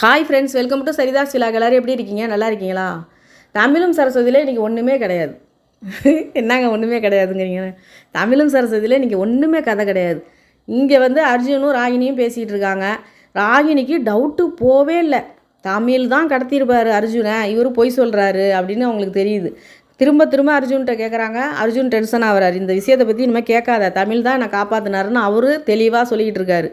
Hi friends welcome to Saritha சிலாக் எல்லோரும் எப்படி இருக்கீங்க? நல்லா இருக்கீங்களா? தமிழும் சரஸ்வதியில் இன்றைக்கி ஒன்றுமே கிடையாது. என்னங்க ஒன்றுமே கிடையாதுங்கிறீங்க? தமிழும் சரஸ்வதியில் இன்றைக்கி ஒன்றுமே கதை கிடையாது. இங்கே வந்து அர்ஜுனும் ராகினியும் பேசிகிட்டு இருக்காங்க. ராகினிக்கு டவுட்டு போவே இல்லை. தமிழ் தான் கடத்தியிருப்பார் அர்ஜுனை. இவர் பொய் சொல்கிறாரு அப்படின்னு அவங்களுக்கு தெரியுது. திரும்ப திரும்ப அர்ஜுன்கிட்ட கேட்குறாங்க அர்ஜுன் டென்ஷன் ஆகிறார். இந்த விஷயத்தை பற்றி இனிமேல் கேட்காத. தமிழ் தான் என்னை காப்பாற்றினாருன்னு அவரு தெளிவாக சொல்லிக்கிட்டு இருக்காரு.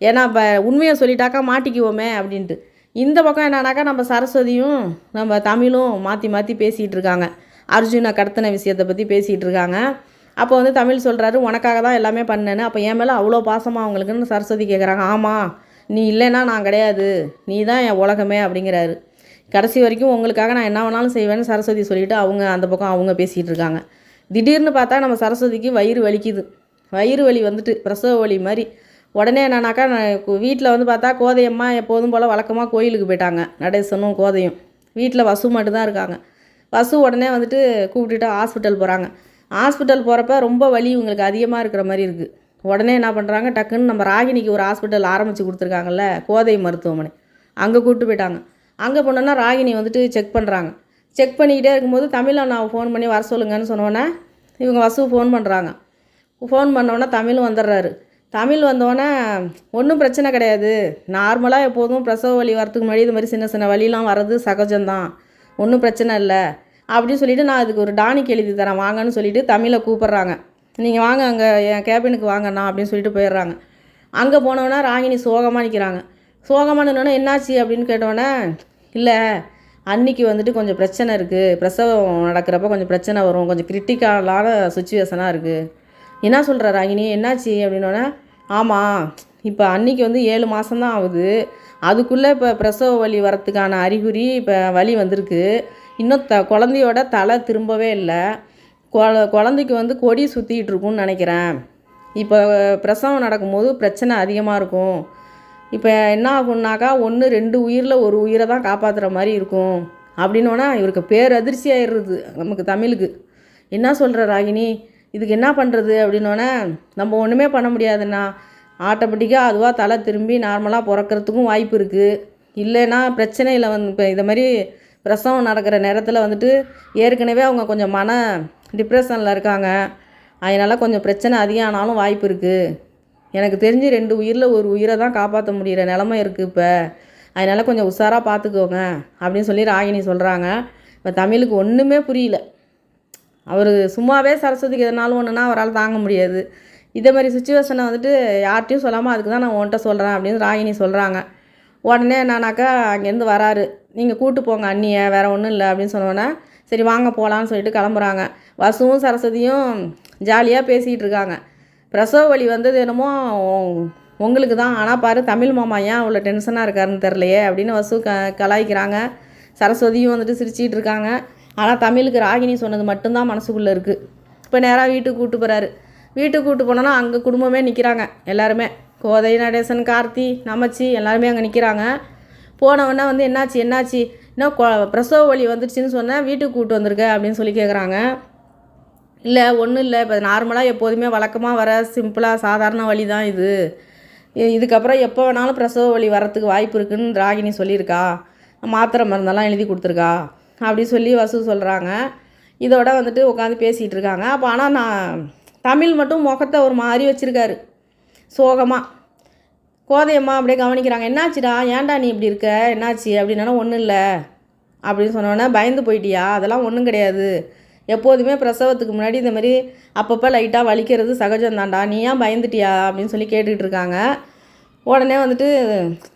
ஏன்னா இப்போ உண்மையை சொல்லிட்டாக்கா மாட்டிக்குவோமே அப்படின்ட்டு. இந்த பக்கம் என்னன்னாக்கா நம்ம சரஸ்வதியும் நம்ம தமிழும் மாற்றி மாற்றி பேசிகிட்டு இருக்காங்க. அர்ஜுனை கடத்தின விஷயத்தை பற்றி பேசிகிட்டு இருக்காங்க. அப்போ வந்து தமிழ் சொல்கிறாரு உனக்காக தான் எல்லாமே பண்ணேன்னு. அப்போ என் மேலே அவ்வளோ பாசமாக அவங்களுக்குன்னு சரஸ்வதி கேட்குறாங்க ஆமாம் நீ இல்லைன்னா நான் கிடையாது. நீ தான் என் உலகமே அப்படிங்கிறாரு. கடைசி வரைக்கும் உங்களுக்காக நான் என்ன வேணாலும் செய்வேன்னு சரஸ்வதி சொல்லிவிட்டு அவங்க அந்த பக்கம் அவங்க பேசிகிட்டு இருக்காங்க. திடீர்னு பார்த்தா நம்ம சரஸ்வதிக்கு வயிறு வலிக்குது. வயிறு வலி வந்துட்டு பிரசவ வலி மாதிரி உடனே என்னன்னாக்கா வீட்டில் வந்து பார்த்தா கோதையம்மா எப்போதும் போல் வழக்கமாக கோயிலுக்கு போயிட்டாங்க. நடேசனும் கோதையும். வீட்டில் வசு மட்டும்தான் இருக்காங்க. வசு உடனே வந்துட்டு கூப்பிட்டுட்டு ஹாஸ்பிட்டல் போகிறாங்க ஹாஸ்பிட்டல் போகிறப்ப ரொம்ப வலி இவங்களுக்கு அதிகமாக இருக்கிற மாதிரி இருக்குது உடனே என்ன பண்ணுறாங்க டக்குன்னு நம்ம ராகினிக்கு ஒரு ஹாஸ்பிட்டல் ஆரம்பித்து கொடுத்துருக்காங்கல்ல கோதை மருத்துவமனை. அங்கே கூப்பிட்டு போயிட்டாங்க. அங்கே போனோன்னா ராகினி வந்துட்டு செக் பண்ணுறாங்க செக் பண்ணிக்கிட்டே இருக்கும்போது தமிழ் அண்ணாவை ஃபோன் பண்ணி வர சொல்லுங்கன்னு சொன்னோன்னே இவங்க வசு ஃபோன் பண்ணுறாங்க ஃபோன் பண்ணோன்னே தமிழும் வந்துடுறாரு. தமிழ் வந்தோடனே ஒன்றும் பிரச்சனை கிடையாது. நார்மலாக எப்போதும் பிரசவ வலி வரத்துக்கு முன்னாடி இது மாதிரி சின்ன சின்ன வலிலாம் வர்றது சகஜம்தான். ஒன்றும் பிரச்சனை இல்லை. அப்படின்னு சொல்லிட்டு நான் அதுக்கு ஒரு டானிக் எழுதி தரேன். வாங்கன்னு சொல்லிட்டு தமிழை கூப்பிட்றாங்க. நீங்கள் வாங்க அங்கே என் கேபினுக்கு வாங்கண்ணா அப்படின்னு சொல்லிட்டு போயிடுறாங்க. அங்கே போனோன்னா ராகினி சோகமாக நிற்கிறாங்க சோகமாக நின்னோன்னே என்னாச்சு அப்படின்னு கேட்டோன்னே இல்லை அன்னைக்கு வந்துட்டு கொஞ்சம் பிரச்சனை இருக்குது பிரசவம் நடக்கிறப்ப கொஞ்சம் பிரச்சனை வரும். கொஞ்சம் கிரிட்டிக்கலான சுச்சுவேஷனாக இருக்குது என்ன சொல்கிற ராகினி? என்னாச்சு அப்படின்னோடனே ஆமாம் இப்போ அன்னைக்கு வந்து ஏழு மாதம்தான் ஆகுது. அதுக்குள்ளே இப்போ பிரசவ வலி வரத்துக்கான அறிகுறி இப்போ வலி வந்திருக்கு. இன்னும் த குழந்தையோட தலை திரும்பவே இல்லை. கொ குழந்தைக்கு வந்து கொடி சுற்றிக்கிட்டு இருக்கும்னு நினைக்கிறேன். இப்போ பிரசவம் நடக்கும்போது பிரச்சனை அதிகமாக இருக்கும். இப்போ என்ன ஆகும்னாக்கா ஒன்று ரெண்டு உயிரில் ஒரு உயிரை தான் காப்பாற்றுற மாதிரி இருக்கும். அப்படின்னோன்னா இவருக்கு பேரதிர்ச்சி ஆயிடுறது நமக்கு தமிழுக்கு. என்ன சொல்கிற ராகினி? இதுக்கு என்ன பண்ணுறது அப்படின்னோடனே நம்ம ஒன்றுமே பண்ண முடியாதுண்ணா. ஆட்டோமேட்டிக்காக அதுவாக தலை திரும்பி நார்மலாக பிறக்கிறதுக்கும் வாய்ப்பு இருக்குது இல்லைன்னா பிரச்சனையில் வந்து இப்போ இதை மாதிரி பிரசவம் நடக்கிற நேரத்தில் வந்துட்டு ஏற்கனவே அவங்க கொஞ்சம் மன டிப்ரெஷனில் இருக்காங்க. அதனால் கொஞ்சம் பிரச்சனை அதிகம் ஆனாலும் வாய்ப்பு இருக்குது எனக்கு தெரிஞ்சு ரெண்டு உயிரில் ஒரு உயிரை தான் காப்பாற்ற முடிகிற நிலமை இருக்குது இப்போ. அதனால் கொஞ்சம் உஷாராக பார்த்துக்கோங்க அப்படின்னு சொல்லி ராகினி சொல்கிறாங்க இப்போ தமிழுக்கு ஒன்றுமே புரியல. அவர் சும்மாவே சரஸ்வதிக்கு எதனாலும் ஒன்றுனா அவரால் தாங்க முடியாது. இதே மாதிரி சுச்சுவேஷனை வந்துட்டு யார்கிட்டையும் சொல்லாமல் அதுக்கு தான் நான் உன்கிட்ட சொல்கிறேன் அப்படின்னு ராகினி சொல்கிறாங்க உடனே என்னானாக்கா அங்கேருந்து வராரு. நீங்கள் கூட்டு போங்க அண்ணியை வேறு ஒன்றும் இல்லை அப்படின்னு சொன்னோன்னே சரி வாங்க போகலான்னு சொல்லிட்டு கிளம்புறாங்க. வசுவும் சரஸ்வதியும் ஜாலியாக பேசிகிட்டு இருக்காங்க. பிரசவ வலி வந்தது என்னமோ உங்களுக்கு தான். ஆனால் பாரு தமிழ் மாமா ஏன் அவ்வளோ டென்ஷனாக இருக்காருன்னு தெரிலையே அப்படின்னு வசு க கலாய்க்கிறாங்க. சரஸ்வதியும் வந்துட்டு சிரிச்சிகிட்டு இருக்காங்க. ஆனால் தமிழுக்கு ராகினி சொன்னது மட்டும்தான் மனசுக்குள்ளே இருக்குது இப்போ நேராக வீட்டுக்கு கூப்பிட்டு போகிறாரு வீட்டுக்கு கூப்பிட்டு போனோன்னா அங்கே குடும்பமே நிற்கிறாங்க எல்லாருமே. கோதை நடேசன் கார்த்தி நமச்சி எல்லாருமே அங்கே நிற்கிறாங்க போனவொடனே வந்து என்னாச்சு என்னாச்சு? இன்னும் கொ பிரசவ வலி வந்துடுச்சின்னு சொன்னேன் வீட்டுக்கு கூப்பிட்டு வந்திருக்க? அப்படின்னு சொல்லி கேட்குறாங்க இல்லை ஒன்றும் இல்லை. இப்போ நார்மலாக எப்போதுமே வழக்கமாக வர சிம்பிளாக சாதாரண வழி தான் இது இதுக்கப்புறம் எப்போ வேணாலும் பிரசவ வலி வரத்துக்கு வாய்ப்பு இருக்குன்னு ராகினி சொல்லியிருக்கா. மாத்திரை மருந்தெல்லாம் எழுதி கொடுத்துருக்கா. அப்படி சொல்லி வசூ சொல்கிறாங்க இதோட வந்துட்டு உட்காந்து பேசிகிட்டு இருக்காங்க. அப்போ ஆனால் நான் தமிழ் மட்டும் முகத்தை ஒரு மாதிரி வச்சுருக்காரு. சோகமாக கோதையம்மா அப்படியே கவனிக்கிறாங்க. என்னாச்சுடா? ஏன்டா நீ இப்படி இருக்க? என்னாச்சு? அப்படின்னா ஒன்றும் இல்லை. அப்படின்னு சொன்னோன்னே பயந்து போயிட்டியா? அதெல்லாம் ஒன்றும் கிடையாது. எப்போதுமே பிரசவத்துக்கு முன்னாடி இந்த மாதிரி அப்பப்போ லைட்டாக வலிக்கிறது சகஜம்தான்டா. நீ ஏன் பயந்துட்டியா? அப்படின்னு சொல்லி கேட்டுக்கிட்டு இருக்காங்க. உடனே வந்துட்டு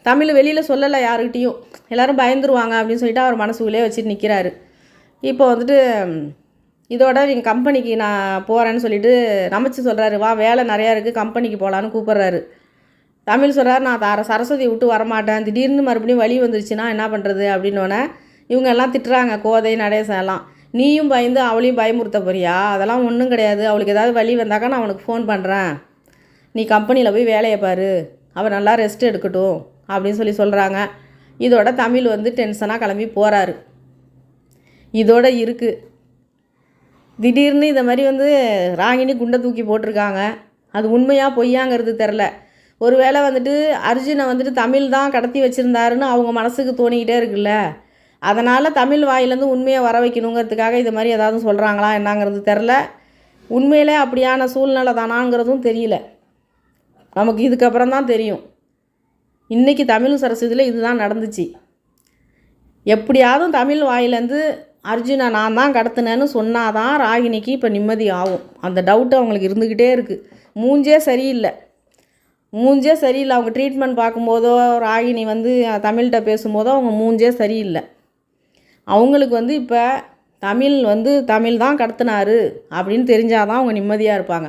தமிழ் வெளியில் சொல்லலை யாருக்கிட்டேயும் எல்லாரும் பயந்துருவாங்க அப்படின்னு சொல்லிட்டு அவர் மனசுக்குள்ளே வச்சுட்டு நிற்கிறாரு இப்போ வந்துட்டு இதோட நீங்கள் கம்பெனிக்கு நான் போகிறேன்னு சொல்லிட்டு நமச்சு சொல்கிறாரு வா வேலை நிறையா இருக்குது கம்பெனிக்கு போகலான்னு கூப்பிட்றாரு. தமிழ் சொல்கிறார் நான் தர சரஸ்வதி விட்டு வரமாட்டேன். திடீர்னு மறுபடியும் வழி வந்துருச்சுன்னா என்ன பண்ணுறது அப்படின்னோடனே இவங்க எல்லாம் திட்டுறாங்க கோதை நடேசன் எல்லாம். நீயும் பயந்து அவளையும் பயமுறுத்த போறியா? அதெல்லாம் ஒன்றும் கிடையாது. அவளுக்கு ஏதாவது வழி வந்தாக்கா நான் அவனுக்கு ஃபோன் பண்ணுறேன் நீ கம்பெனியில் போய் வேலையை பாரு. அவள் நல்லா ரெஸ்ட் எடுக்கட்டும். அப்படின்னு சொல்லி சொல்கிறாங்க இதோட தமிழ் வந்து டென்ஷனாக கிளம்பி போகிறாரு இதோட இருக்குது திடீர்னு இதை மாதிரி வந்து ராகினி குண்டை தூக்கி போட்டிருக்காங்க. அது உண்மையாக பொய்யாங்கிறது தெரில ஒருவேளை வந்துட்டு அர்ஜுனை வந்துட்டு தமிழ் தான் கடத்தி வச்சுருந்தாருன்னு அவங்க மனசுக்கு தோணிக்கிட்டே இருக்குல்ல. அதனால் தமிழ் வாயிலேருந்து உண்மையை வர வைக்கணுங்கிறதுக்காக இது மாதிரி ஏதாவது சொல்கிறாங்களா என்னங்கிறது தெரில உண்மையிலே அப்படியான சூழ்நிலை தானாங்கிறதும் தெரியல. நமக்கு இதுக்கப்புறம் தான் தெரியும். இன்றைக்கி தமிழ் சரஸ்வதியில் இதுதான் நடந்துச்சு. எப்படியாவது தமிழ் வாயிலேருந்து அர்ஜுனை நான் தான் கடத்தினேன்னு சொன்னாதான் ராகினிக்கு இப்போ நிம்மதி ஆகும். அந்த டவுட்டு அவங்களுக்கு இருந்துக்கிட்டே இருக்குது மூஞ்சே சரியில்லை. மூஞ்சே சரியில்லை. அவங்க ட்ரீட்மெண்ட் பார்க்கும்போதோ ராகினி வந்து தமிழ்கிட்ட பேசும்போதோ அவங்க மூஞ்சே சரியில்லை. அவங்களுக்கு வந்து இப்போ தமிழ் வந்து தமிழ் தான் கடத்தினாரு அப்படின்னு தெரிஞ்சால் தான் அவங்க நிம்மதியாக இருப்பாங்க.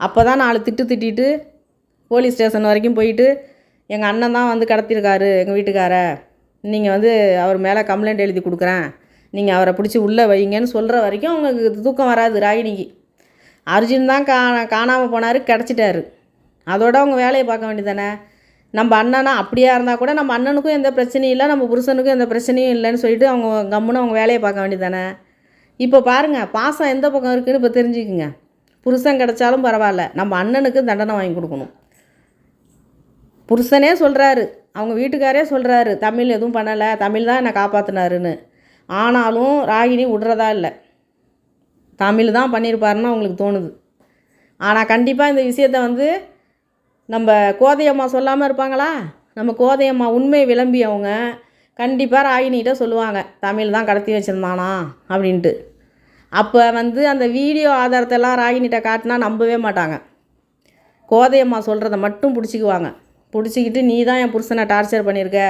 அப்போ தான் நாலு திட்டு திட்டிட்டு போலீஸ் ஸ்டேஷன் வரைக்கும் போயிட்டு எங்கள் அண்ணன் தான் வந்து கடத்திருக்காரு எங்கள் வீட்டுக்காரை. நீங்கள் வந்து அவர் மேலே கம்ப்ளைண்ட் எழுதி கொடுக்குறேன். நீங்கள் அவரை பிடிச்சி உள்ளே வைங்கன்னு சொல்கிற வரைக்கும் அவங்களுக்கு தூக்கம் வராது ராகினிக்கு. அர்ஜுன் தான் கா காணாமல் போனார் கிடச்சிட்டாரு. அதோட அவங்க வேலையை பார்க்க வேண்டியதானே நம்ம அண்ணனா அப்படியா இருந்தால் கூட நம்ம அண்ணனுக்கும் எந்த பிரச்சனையும் இல்லை நம்ம புருஷனுக்கும் எந்த பிரச்சனையும் இல்லைன்னு சொல்லிட்டு அவங்க கம்முன்னு அவங்க வேலையை பார்க்க வேண்டியதானே இப்போ பாருங்கள் பாசம் எந்த பக்கம் இருக்குதுன்னு இப்போ தெரிஞ்சுக்குங்க. புருஷன் கிடச்சாலும் பரவாயில்ல நம்ம அண்ணனுக்கு தண்டனை வாங்கி கொடுக்கணும். புருஷனே சொல்கிறாரு அவங்க வீட்டுக்காரே சொல்கிறாரு தமிழ் எதுவும் பண்ணலை. தமிழ் தான் என்னை காப்பாற்றினாருன்னு ஆனாலும் ராகினி விடுறதா இல்லை. தமிழ் தான் பண்ணியிருப்பாருன்னு அவங்களுக்கு தோணுது. ஆனால் கண்டிப்பாக இந்த விஷயத்த வந்து நம்ம கோதையம்மா சொல்லாமல் இருப்பாங்களா? நம்ம கோதையம்மா உண்மை விளம்பி அவங்க கண்டிப்பாக ராகினிகிட்ட சொல்லுவாங்க. தமிழ் தான் கடத்தி வச்சுருந்தானா? அப்படின்ட்டு. அப்போ வந்து அந்த வீடியோ ஆதாரத்தெல்லாம் ராகினிகிட்ட காட்டினா நம்பவே மாட்டாங்க. கோதையம்மா சொல்கிறத மட்டும் பிடிச்சிக்குவாங்க. பிடிச்சிக்கிட்டு நீ தான் என் புருஷனை டார்ச்சர் பண்ணியிருக்க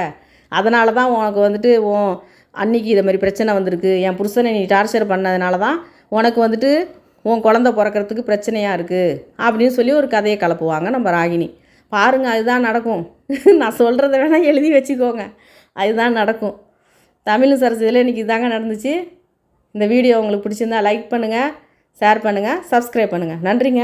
அதனால தான் உனக்கு வந்துட்டு உன் அன்னைக்கு இதை மாதிரி பிரச்சனை வந்திருக்கு. என் புருஷனை நீ டார்ச்சர் பண்ணதுனால தான் உனக்கு வந்துட்டு உன் குழந்த பிறக்கறதுக்கு பிரச்சனையாக இருக்குது அப்படின்னு சொல்லி ஒரு கதையை கலப்புவாங்க நம்ம ராகினி. பாருங்கள் அதுதான் நடக்கும். நான் சொல்கிறத வேணால் எழுதி வச்சுக்கோங்க. அதுதான் நடக்கும். தமிழ் சரஸ்வதியில் இன்றைக்கி இதாங்க நடந்துச்சு. இந்த வீடியோ உங்களுக்கு பிடிச்சிருந்தா லைக் பண்ணுங்கள் ஷேர் பண்ணுங்கள் சப்ஸ்கிரைப் பண்ணுங்கள் நன்றிங்க.